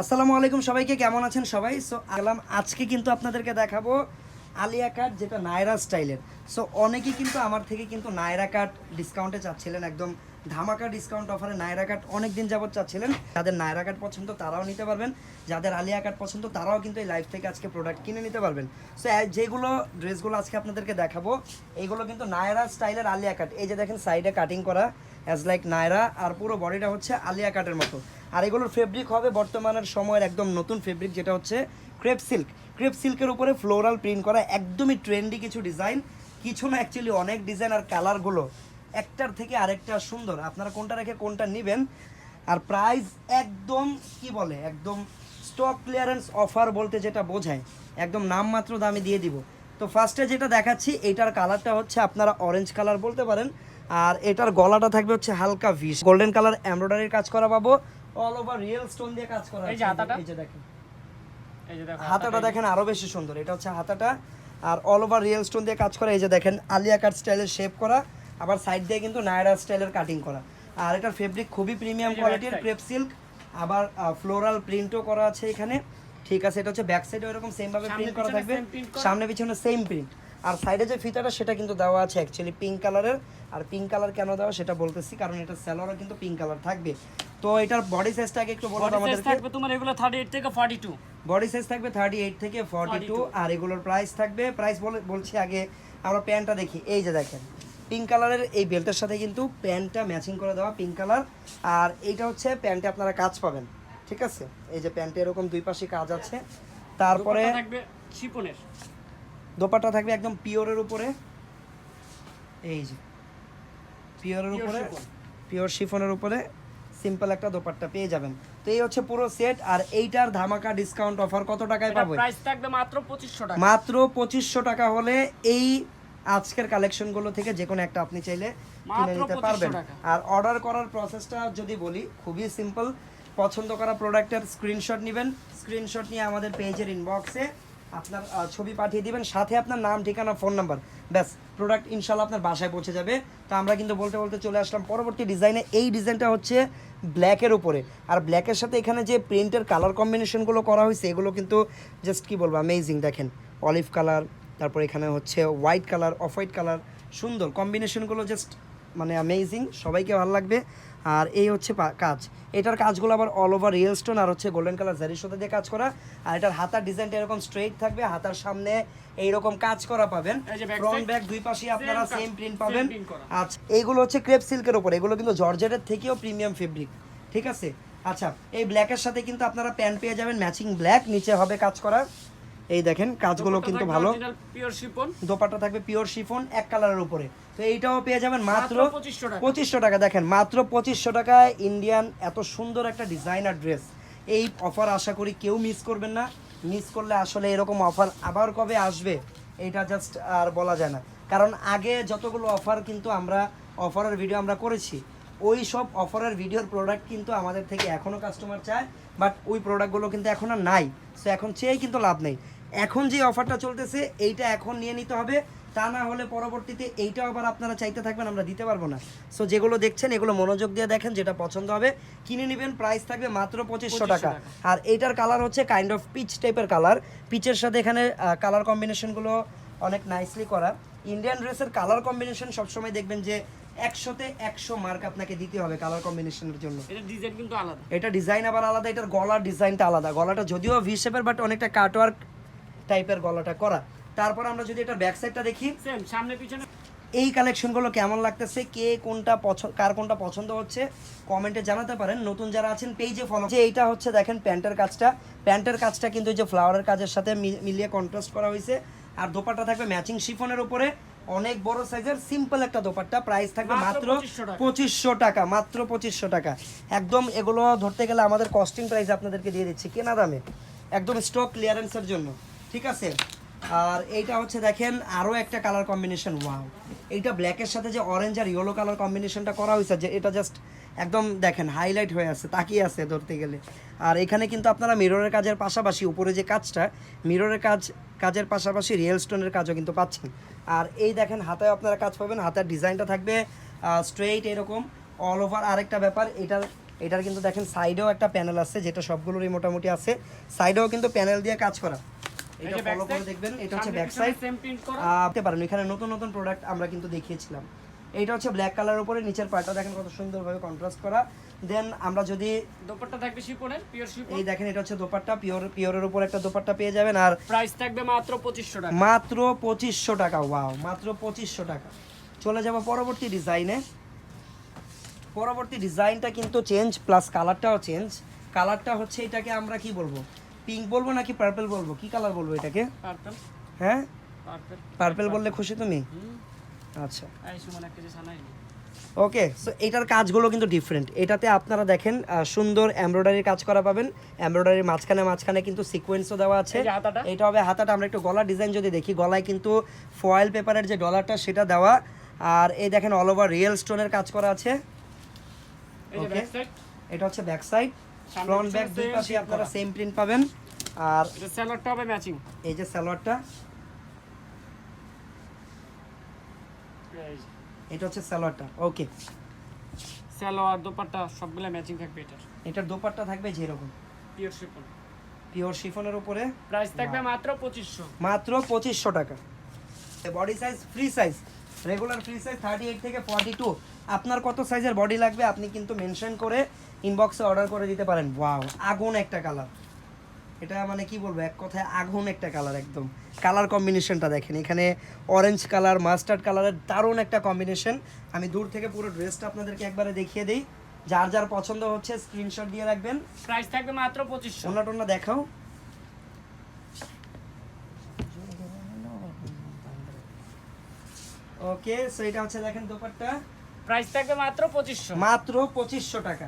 আসসালামু আলাইকুম সবাইকে, কেমন আছেন সবাই? সো আলাম আজকে কিন্তু আপনাদেরকে দেখাবো আলিয়া কাট যেটা নায়রা স্টাইলের। সো অনেকেই কিন্তু আমার থেকে কিন্তু নায়রা কাট ডিসকাউন্টে চাচ্ছিলেন, একদম ধামাকা ডিসকাউন্ট অফারে নায়রা কাট অনেক দিন যাবত চাচ্ছিলেন। যাদের নায়রা কাট পছন্দ তারাও নিতে পারবেন, যাদের আলিয়া কাট পছন্দ তারাও কিন্তু এই লাইভ থেকে আজকে প্রোডাক্ট কিনে নিতে পারবেন। সো যেগুলো ড্রেসগুলো আজকে আপনাদেরকে দেখাবো, এইগুলো কিন্তু নায়রা স্টাইলের আলিয়া কাট। এই যে দেখেন সাইডে কাটিং করা অ্যাজ লাইক নায়রা, আর পুরো বডিটা হচ্ছে আলিয়া কাটের মতো। আর এগুলোর ফেব্রিক হবে বর্তমানের সময়ের একদম নতুন ফেব্রিক যেটা হচ্ছে ক্রেপ সিল্ক ক্রেপ সিল্কের উপরে ফ্লোরাল প্রিন্ট করা একদমই ট্রেন্ডি কিছু ডিজাইন কিছু না অ্যাকচুয়ালি অনেক ডিজাইন আর কালারগুলো একটার থেকে আরেকটা সুন্দর। আপনারা কোনটা রেখে কোনটা নেবেন? আর প্রাইস একদম, কি বলে, একদম স্টক ক্লিয়ারেন্স অফার বলতে যেটা বোঝায়, একদম নামমাত্র দামে দিয়ে দিব। তো ফার্স্টে যেটা দেখাচ্ছি, এটার কালারটা হচ্ছে আপনারা অরেঞ্জ কালার বলতে পারেন, আর এটার গলাটা থাকবে হচ্ছে হালকা ভিস গোল্ডেন কালার এমব্রয়ডারির কাজ করা পাবো অল ওভার রিয়েল স্টোন দিয়ে কাজ করা এই যে হাতাটা? এই যে দেখেন। এই যে হাতাটা দেখেন আরও বেশি সুন্দর। এটা হচ্ছে হাতাটা। আর অল ওভার রিয়েল স্টোন দিয়ে কাজ করা এই যে দেখেন আলিয়া কাট স্টাইলের শেপ করা আবার সাইড দিয়ে কিন্তু নায়রা স্টাইলের কাটিং করা। আর এটার ফেব্রিক খুবই প্রিমিয়াম কোয়ালিটির ক্রেপ সিল্ক আবার ফ্লোরাল প্রিন্টও করা আছে এখানে। ঠিক আছে এটা হচ্ছে ব্যাক সাইডে এরকম সেম ভাবে প্রিন্ট করা থাকবে। সামনে পিছনে সেম প্রিন্ট আর সাইডে যে ফিতাটা সেটা কিন্তু দেওয়া আছে অ্যাকচুয়ালি পিঙ্ক কালারের আর পিঙ্ক কালার কেন দেওয়া সেটা বলতেছি কারণ এটা স্যালোয়ারও কিন্তু পিঙ্ক কালার থাকবে। তো এটার বডি সাইজটা আগে একটু বলো তো বডি সাইজ আমাদেরকে। থাকবে তোমার এগুলো 38 থেকে 42 বডি সাইজ থাকবে থার্টি এইট থেকে ফর্টি 42 আর এগুলোর প্রাইস থাকবে প্রাইস বলে বলছি আগে আমরা প্যান্টটা দেখি। এই যে দেখেন পিঙ্ক কালারের এই বেল্টের সাথে কিন্তু প্যান্টটা ম্যাচিং করে দেওয়া পিঙ্ক কালার আর এইটা হচ্ছে প্যান্টে আপনারা কাজ পাবেন ঠিক আছে? এই যে প্যান্টে এরকম দুই পাশে কাজ আছে। তারপরে থাকবে শিপনের দোপাট্টা থাকবে একদম পিওরের উপরে। এই যে পিওরের উপরে পিওর শিফনের উপরে সিম্পল একটা দোপাট্টা পেয়ে যাবেন। তো এই হচ্ছে পুরো সেট আর এইটার ধামাকা ডিসকাউন্ট অফার কত টাকায় পাবো? প্রাইস থাকবে মাত্র 2500 টাকা। মাত্র পঁচিশশো টাকা হলে এই আজকের কালেকশনগুলো থেকে যে কোনো একটা আপনি চাইলে কিনে নিতে পারবেন। আর অর্ডার করার প্রসেসটা যদি বলি খুবই সিম্পল পছন্দ করা প্রোডাক্টের স্ক্রিনশট নেবেন। স্ক্রিনশট নিয়ে আমাদের পেজের ইনবক্সে আপনার ছবি পাঠিয়ে দিবেন, সাথে আপনার নাম, ঠিকানা, ফোন নাম্বার। ব্যাস প্রোডাক্ট ইনশাল্লাহ আপনার বাসায় পৌঁছে যাবে। তো আমরা কিন্তু বলতে বলতে চলে আসলাম পরবর্তী ডিজাইনে এই ডিজাইনটা হচ্ছে ব্ল্যাকের উপরে। আর ব্ল্যাকের সাথে এখানে যে প্রিন্টের কালার কম্বিনেশনগুলো করা হয়েছে, এগুলো কিন্তু জাস্ট কি বলব অ্যামেজিং দেখেন। অলিভ কালার তারপর এখানে হচ্ছে white colour off white colour সুন্দর কম্বিনেশনগুলো জাস্ট মানে অ্যামেজিং সবাইকে ভালো লাগবে। আর এই হচ্ছে কাজ। এটার কাজগুলো আবার অল ওভার রিয়েল স্টোন আর হচ্ছে গোল্ডেন কালার জারির সাথে দিয়ে কাজ করা। আর এটার হাতার ডিজাইনটা এরকম স্ট্রেট থাকবে হাতার সামনে এইরকম কাজ করা পাবেন। ফ্রন্ট ব্যাক দুই পাশে আপনারা সেম প্রিন্ট পাবেন। আচ্ছা এইগুলো হচ্ছে ক্রেপ সিল্কের উপর। এগুলো কিন্তু জর্জেটের থেকেও প্রিমিয়াম ফেব্রিক ঠিক আছে? আচ্ছা এই ব্ল্যাকের সাথে কিন্তু আপনারা প্যান্ট পেয়ে যাবেন ম্যাচিং ব্ল্যাক নিচে হবে কাজ করা। এই দেখেন কাজগুলো কিন্তু ভালো। দোপাট্টা থাকবে পিওর শিফন এক কালারের উপরে। তো এইটাও পেয়ে যাবেন মাত্র মাত্র 2500 টাকা। পঁচিশশো টাকা। দেখেন মাত্র পঁচিশশো টাকায় ইন্ডিয়ান এত সুন্দর একটা ডিজাইনার ড্রেস এই অফার আশা করি কেউ মিস করবেন না। মিস করলে আসলে এরকম অফার আবার কবে আসবে এইটা জাস্ট আর বলা যায় না। কারণ আগে যতগুলো অফার কিন্তু আমরা অফারের ভিডিও আমরা করেছি ওই সব অফারের ভিডিওর প্রোডাক্ট কিন্তু আমাদের থেকে এখনও কাস্টমার চায় বাট ওই প্রোডাক্টগুলো কিন্তু এখন আর নাই। সো এখন চেয়েই কিন্তু লাভ নেই। এখন যে অফারটা চলতেছে এইটা এখন নিয়ে নিতে হবে। তা না হলে পরবর্তীতে এইটাও আবার আপনারা চাইতে থাকবেন আমরা দিতে পারব না। সো যেগুলো দেখছেন এগুলো মনোযোগ দিয়ে দেখেন যেটা পছন্দ হবে। কিনে নেবেন প্রাইস থাকবে মাত্র পঁচিশশো টাকা। আর এইটার কালার হচ্ছে কাইন্ড অফ পিচ টাইপের কালার পিচের সাথে এখানে কালার কম্বিনেশনগুলো অনেক নাইসলি করা। ইন্ডিয়ান ড্রেসের কালার কম্বিনেশন সবসময় দেখবেন যে একশোতে একশো মার্ক আপনাকে দিতে হবে কালার কম্বিনেশনের জন্য। এটা ডিজাইন কিন্তু আলাদা। এটা ডিজাইন আবার আলাদা এটার গলার ডিজাইনটা আলাদা। গলাটা যদিও ভি শেপের বাট অনেকটা কাটওয়ার্ক টাইপের গলাটা করা। তারপর আমরা যদি এটা ব্যাক সাইডটা দেখি সেম সামনে পিছনে। এই কালেকশনগুলো কেমন লাগতেছে কে কোনটা পছন্দ কার কোনটা পছন্দ হচ্ছে কমেন্টে জানাতে পারেন। নতুন যারা আছেন পেজে ফলো যে এইটা হচ্ছে দেখেন প্যান্টের কাজটা। প্যান্টের কাজটা কিন্তু যে ফ্লাওয়ারের কাজের সাথে মিলিয়ে কন্ট্রাস্ট করা হয়েছে। আর দোপাট্টা থাকবে ম্যাচিং শিফনের উপরে। অনেক বড় সাইজের সিম্পল একটা দোপাট্টা। প্রাইস থাকবে মাত্র মাত্র 2500 টাকা। পঁচিশশো টাকা মাত্র পঁচিশশো টাকা। একদম এগুলো ধরতে গেলে আমাদের কস্টিং প্রাইস আপনাদেরকে দিয়ে দিচ্ছি কেনা দামে। একদম স্টক ক্লিয়ারেন্সের জন্য। ঠিক আছে? আর এইটা হচ্ছে দেখেন আরও একটা কালার কম্বিনেশন ওয়াও এইটা ব্ল্যাকের সাথে যে অরেঞ্জ আর ইয়েলো কালার কম্বিনেশনটা করা হয়েছে, যে এটা জাস্ট একদম দেখেন হাইলাইট হয়ে আছে, তাকিয়ে আছে ধরতে গেলে। আর এখানে কিন্তু আপনারা মিররের কাজের পাশাপাশি, উপরে যে কাজটা মিররের কাজ, কাজের পাশাপাশি রিয়েল স্টোনের কাজও কিন্তু পাচ্ছেন। আর এই দেখেন, হাতায় আপনারা কাজ পাবেন, হাতের ডিজাইনটা থাকবে স্ট্রেইট এরকম অল ওভার আরেকটা ব্যাপার, এটার এটার কিন্তু দেখেন সাইডেও একটা প্যানেল আছে, যেটা সবগুলোরই মোটামুটি আছে। সাইডেও কিন্তু প্যানেল দিয়ে কাজ করা। এটা ফলো করে দেখবেন এটা হচ্ছে ব্যাক সাইড আপনি পারেন এখানে নতুন নতুন প্রোডাক্ট আমরা কিন্তু দেখিয়েছিলাম। এইটা হচ্ছে ব্ল্যাক কালার উপরে নিচের দেখেন কত সুন্দরভাবে কন্ট্রাস্ট করা। দেন আমরা যদি দোপাট্টা থাকবে শিপনের পিওর শিপন এই দেখেন এটা হচ্ছে দোপাট্টা পিওর পিওরের উপর একটা দোপাট্টা পেয়ে যাবেন। আর প্রাইস থাকবে মাত্র 2500 টাকা। মাত্র পঁচিশশো টাকা ওয়াও মাত্র পঁচিশশো টাকা। চলে যাব পরবর্তী ডিজাইনে পরবর্তী ডিজাইনটা কিন্তু চেঞ্জ প্লাস কালারটাও চেঞ্জ কালারটা হচ্ছে এটাকে আমরা কি বলব? পিঙ্ক বলব নাকি পার্পল বলব? কি কালার বলব এটাকে? পার্পল হ্যাঁ? পার্পল বললে খুশি তুমি? আচ্ছা। ওকে সো এটার কাজগুলো কিন্তু ডিফারেন্ট এটাতে আপনারা দেখেন সুন্দর এমব্রয়ডারির কাজ করা পাবেন। এমব্রয়ডারির মাঝখানে মাঝখানে কিন্তু সিকোয়েন্সও দেওয়া আছে। এটা হবে হাতাটা। আমরা একটু গলা ডিজাইন যদি দেখি গলায় কিন্তু ফয়েল পেপারের যে ডলারটা সেটা দেওয়া। আর এই দেখেন অল ওভার রিয়েল স্টোনের কাজ করা আছে। সাইড এটা হচ্ছে ব্যাক সাইড ফ্রন্ট ব্যাক দুই পাশে আপনারা সেম প্রিন্ট পাবেন। আর এটা স্যালোয়ারটা হবে ম্যাচিং এই যে সালোয়ারটা এটা হচ্ছে সালোয়ারটা ওকে সালোয়ার দোপাট্টা সবগুলা ম্যাচিং থাকবে এটার। এটার দোপাট্টা থাকবে যেরকম পিওর শিপন পিওর শিফনের উপরে। প্রাইস থাকবে মাত্র 2500 মাত্র পঁচিশশো টাকা। Body size free size regular free size thirty eight থেকে ফর্টি টু আপনার কত সাইজের বডি লাগবে আপনি কিন্তু মেনশন করে ইনবক্সে অর্ডার করে দিতে পারেন। ওয়াও আগুন একটা কালার এটা মানে কি বলব এক কথায় আগুন একটা কালার একদম। কালার কম্বিনেশনটা দেখেন এখানে অরেঞ্জ কালার মাস্টার্ড কালারের দারুণ একটা কম্বিনেশন আমি দূর থেকে পুরো ড্রেসটা আপনাদেরকে একবারে দেখিয়ে দিই। যার যার পছন্দ হচ্ছে স্ক্রিনশট দিয়ে রাখবেন। প্রাইস থাকবে মাত্র 2500 সোনা টোনা দেখাও। ওকে সো এটা হচ্ছে দেখেন দোপাট্টা। প্রাইস থাকবে মাত্র 2500 মাত্র পঁচিশশো টাকা।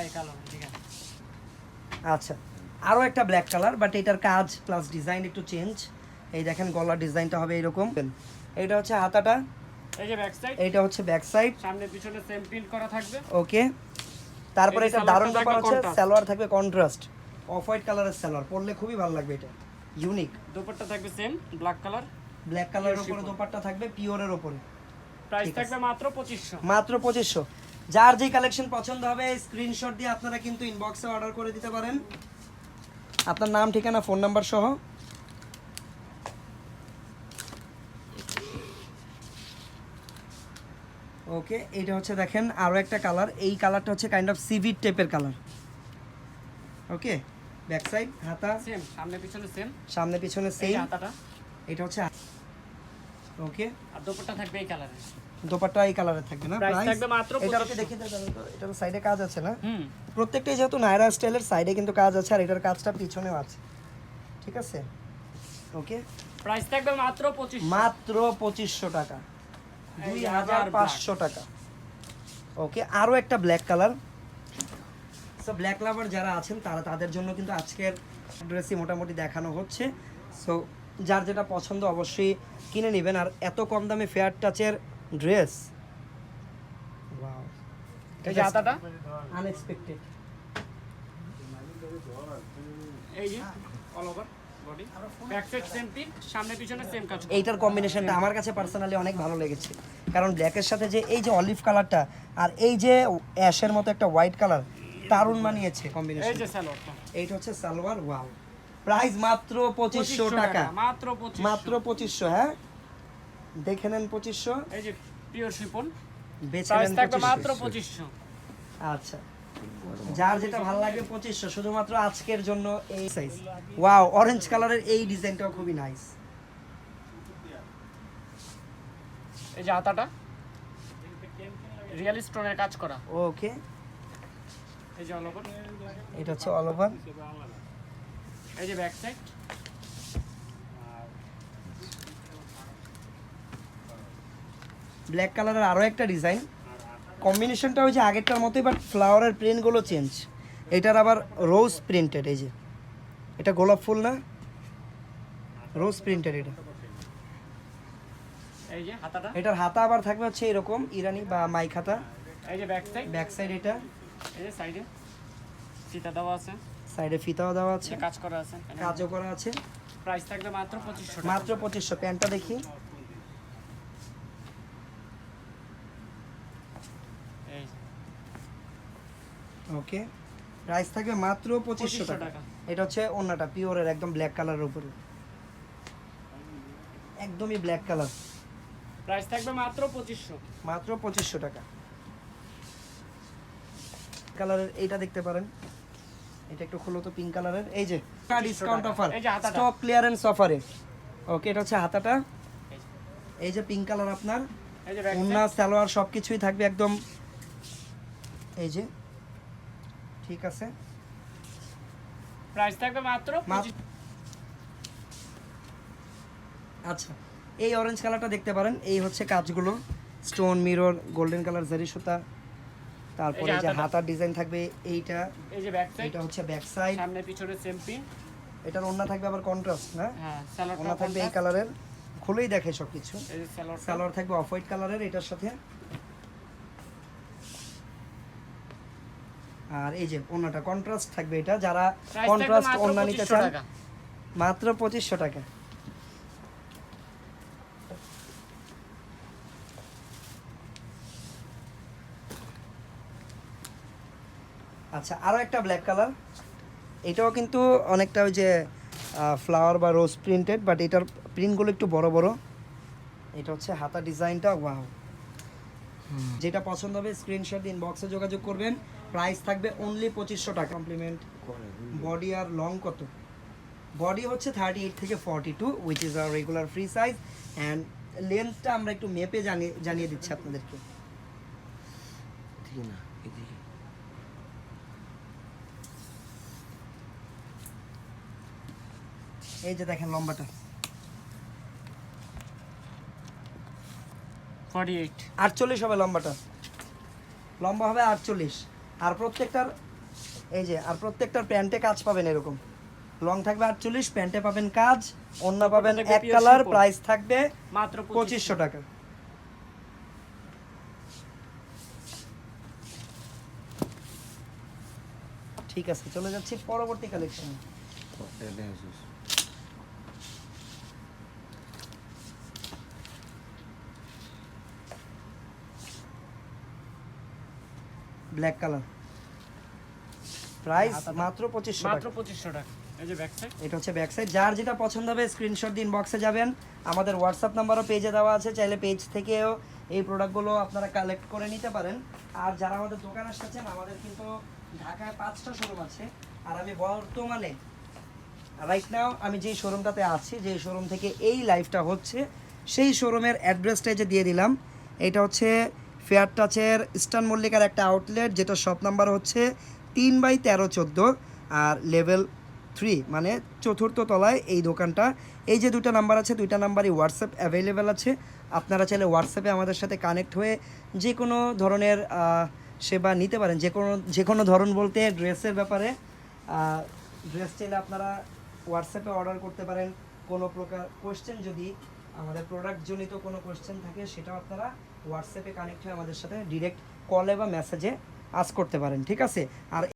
এই কালো ঠিক আছে। আচ্ছা আরও একটা ব্ল্যাক কালার বাট এটার কাজ প্লাস ডিজাইন একটু চেঞ্জ এই দেখেন গলার ডিজাইনটা হবে এরকম। এইটা হচ্ছে হাতাটা। এই যে ব্যাক সাইড এইটা হচ্ছে ব্যাক সাইড সামনে পিছনে সেম প্রিন্ট করা থাকবে। ওকে তারপরে এটা দারুণ ব্যাপার হচ্ছে সালোয়ার থাকবে কন্ট্রাস্ট অফ হোয়াইট কালারের সালোয়ার পরলে খুবই ভালো লাগবে এটা। ইউনিক। দোপাট্টা থাকবে সেম ব্ল্যাক কালার ব্ল্যাক কালারের উপরে দোপাট্টা থাকবে পিওরের উপরে। প্রাইস থাকবে মাত্র 2500 মাত্র পঁচিশশো। যার যে কালেকশন পছন্দ হবে স্ক্রিনশট দিয়ে আপনারা কিন্তু ইনবক্সে অর্ডার করে দিতে পারেন। আপনার নাম ঠিকানা ফোন নাম্বার সহ। ওকে এটা হচ্ছে দেখেন আরও একটা কালার এই কালারটা হচ্ছে কাইন্ড অফ সিভিট টাইপের কালার ওকে ব্যাক সাইড হাতা। সেম সামনে পিছনে সেম সামনে পিছনে সেম হাতাটা। এটা হচ্ছে ওকে আর দোপাট্টা থাকবে এই কালারের দোপাট্টা এই কালারের থাকবে না। প্রাইস থাকবে মাত্র এটা 2500 দেখিয়ে দেবেন তো এটার সাইডে কাজ আছে না? হুম। প্রত্যেকটাই যেহেতু নায়রা স্টাইলের সাইডে কিন্তু কাজ আছে আর এটার কাজটা পিছনেও আছে। ঠিক আছে? ওকে প্রাইস থাকবে মাত্র 2500 মাত্র পঁচিশশো টাকা। এই দুই যে হাজার আবার পাঁচশো টাকা। ওকে আরও একটা black colour so black lover যারা আছেন তারা তাদের জন্য কিন্তু আজকের ড্রেসই মোটামুটি দেখানো হচ্ছে। সো যার যেটা পছন্দ অবশ্যই কিনে নেবেন। আর এত কম দামে ফেয়ার টাচের ড্রেস আনএক্সপেক্টেড এইটার কম্বিনেশনটা আমার কাছে পার্সোনালি অনেক ভালো লেগেছে। কারণ ব্ল্যাকের সাথে যে এই যে অলিভ কালারটা আর এই যে অ্যাশের মতো একটা হোয়াইট কালার দারুণ মানিয়েছে এই যে সালোয়ারটা এইটা হচ্ছে সালোয়ার ওয়াও প্রাইস মাত্র পঁচিশশো 2500 টাকা। মাত্র 2500 মাত্র পঁচিশশো হ্যাঁ? দেখে নেন পঁচিশশো। এই যে পিওর শিপন প্রাইস নেন মাত্র 2500 2500 আচ্ছা। যার যেটা ভালো লাগবে পঁচিশশো শুধুমাত্র আজকের জন্য এই সাইজ ওয়াও অরেঞ্জ কালারের এই ডিজাইনটাও খুবই নাইস এই যে হাতাটা রিয়েল স্টোনের কাজ করা। ওকে এই যে অল ওভার এটা হচ্ছে অল ওভার এই যে ব্যাক সাইড ব্ল্যাক কালারের আরও একটা ডিজাইন কম্বিনেশনটা হয়েছে আগেরটার মতোই বাট ফ্লাওয়ারের প্রিন্টগুলো চেঞ্জ এটার আবার রোজ প্রিন্টেড এই যে। এটা গোলাপ ফুল না? রোজ প্রিন্টেড এটা। যে এটার হাতা আবার থাকবে হচ্ছে এরকম ইরানি বা মাইক হাতা যে ব্যাক সাইড এটা। সাইডে ফিতাও দেওয়া আছে। কাজ করা আছে। কাজও করা আছে। প্রাইস থাকবে মাত্র পঁচিশশো মাত্র পঁচিশশো প্যান্টটা দেখি। ওকে। প্রাইস থাকবে মাত্র পঁচিশশো টাকা। এটা হচ্ছে অন্যটা পিওরের একদম ব্ল্যাক কালারের উপরে। একদমই ব্ল্যাক কালার। প্রাইস থাকবে মাত্র পঁচিশশো। মাত্র পঁচিশশো টাকা। কালারের এইটা দেখতে পারেন। এটা একটু খুলো তো পিঙ্ক কালারের। এই যে ডিসকাউন্ট অফার এই যে হাতাটা। স্টক ক্লিয়ারেন্স অফারে ওকে এটা হচ্ছে হাতাটা। এই যে। পিঙ্ক কালার আপনার। ওন্না সালোয়ার সব কিছুই থাকবে একদম। এই যে ঠিক আছে। প্রাইস থাকবে মাত্র মাত্র- 25 আচ্ছা এই অরেঞ্জ কালারটা দেখতে পারেন। এই হচ্ছে কাজগুলো। স্টোন মিরর গোল্ডেন কালার জারি সুতা। তারপরে যে হাতার ডিজাইন থাকবে এইটা এই যে ব্যাক সাইড এটা হচ্ছে ব্যাক সাইড সামনে পিছনে সেম পিন এটার ওন্না থাকবে আবার কন্ট্রাস্ট না? হ্যাঁ ওন্না থাকবে এই কালারের খুলেই দেখে সব কিছু এই যে সালোয়ার সালোয়ার থাকবে অফ হোয়াইট কালারের এটার সাথে। আর এই যে ওন্নাটা কন্ট্রাস্ট থাকবে এটা। যারা কন্ট্রাস্ট ওন্না নিতে চান মাত্র পঁচিশশো টাকা। আচ্ছা আরও একটা ব্ল্যাক কালার এটাও কিন্তু অনেকটা ওই যে ফ্লাওয়ার বা রোজ প্রিন্টেড বাট এটার প্রিন্টগুলো একটু বড় বড়। এটা হচ্ছে হাতা ডিজাইনটা ওয়াও যেটা পছন্দ হবে স্ক্রিনশট দিন বক্সে যোগাযোগ করবেন। প্রাইস থাকবে অনলি পঁচিশশো টাকা। কমপ্লিমেন্ট বডি আর লং কত? বডি হচ্ছে থার্টি এইট থেকে forty two which is R regular free size and লেন্থটা আমরা একটু মেপে জানিয়ে জানিয়ে দিচ্ছি আপনাদেরকে। এই যে দেখেন লম্বাটা। আটচল্লিশ হবে লম্বাটা। লম্বা হবে আটচল্লিশ। আর প্রত্যেকটার এই যে আর প্রত্যেকটার প্যান্টে কাজ পাবেন এরকম। লং থাকবে আটচল্লিশ প্যান্টে পাবেন কাজ অন্য পাবেন এক কালার প্রাইস থাকবে মাত্র পঁচিশশো। টাকা। ঠিক আছে চলে যাচ্ছি পরবর্তী কালেকশন ব্ল্যাক কালার। প্রাইস মাত্র পঁচিশশো মাত্র 2500 টাকা। এই যে ব্যাক সাইড? এটা হচ্ছে ব্যাক সাইড। যার যেটা পছন্দ হবে স্ক্রিনশট দিন বক্সে যাবেন। আমাদের হোয়াটসঅ্যাপ নাম্বারও পেজে দেওয়া আছে। চাইলে পেজ থেকেও এই প্রোডাক্টগুলো আপনারা কালেক্ট করে নিতে পারেন। আর যারা আমাদের দোকান আসতেছেন আমাদের কিন্তু ঢাকায় পাঁচটা শোরুম আছে। আর আমি বর্তমানে রাইট নাও আমি যেই শোরুমটাতে আছি যেই শোরুম থেকে এই লাইভটা হচ্ছে সেই শোরুমের অ্যাড্রেসটা যে দিয়ে দিলাম। এটা হচ্ছে ফেয়ার টাচের ইস্টার্ন মল্লিকার একটা আউটলেট যেটা শপ নাম্বার হচ্ছে তিন বাই তেরো চোদ্দ আর লেভেল থ্রি মানে চতুর্থ তলায় এই দোকানটা। এই যে দুটো নাম্বার আছে, দুইটা নাম্বারই হোয়াটসঅ্যাপ অ্যাভেলেবেল আছে। আপনারা চাইলে হোয়াটসঅ্যাপে আমাদের সাথে কানেক্ট হয়ে যে কোনো ধরনের সেবা নিতে পারেন। যে কোনো যে কোনো ধরন বলতে ড্রেসের ব্যাপারে ড্রেস চাইলে আপনারা হোয়াটসঅ্যাপে অর্ডার করতে পারেন। কোনো প্রকার কোয়েশ্চেন যদি আমাদের প্রোডাক্ট জনিত কোনো কোয়েশ্চেন থাকে, সেটাও আপনারা হোয়াটসঅ্যাপে কানেক্ট হয়ে আমাদের সাথে ডিরেক্ট কলে বা মেসেজে আজ করতে পারেন, ঠিক আছে? আর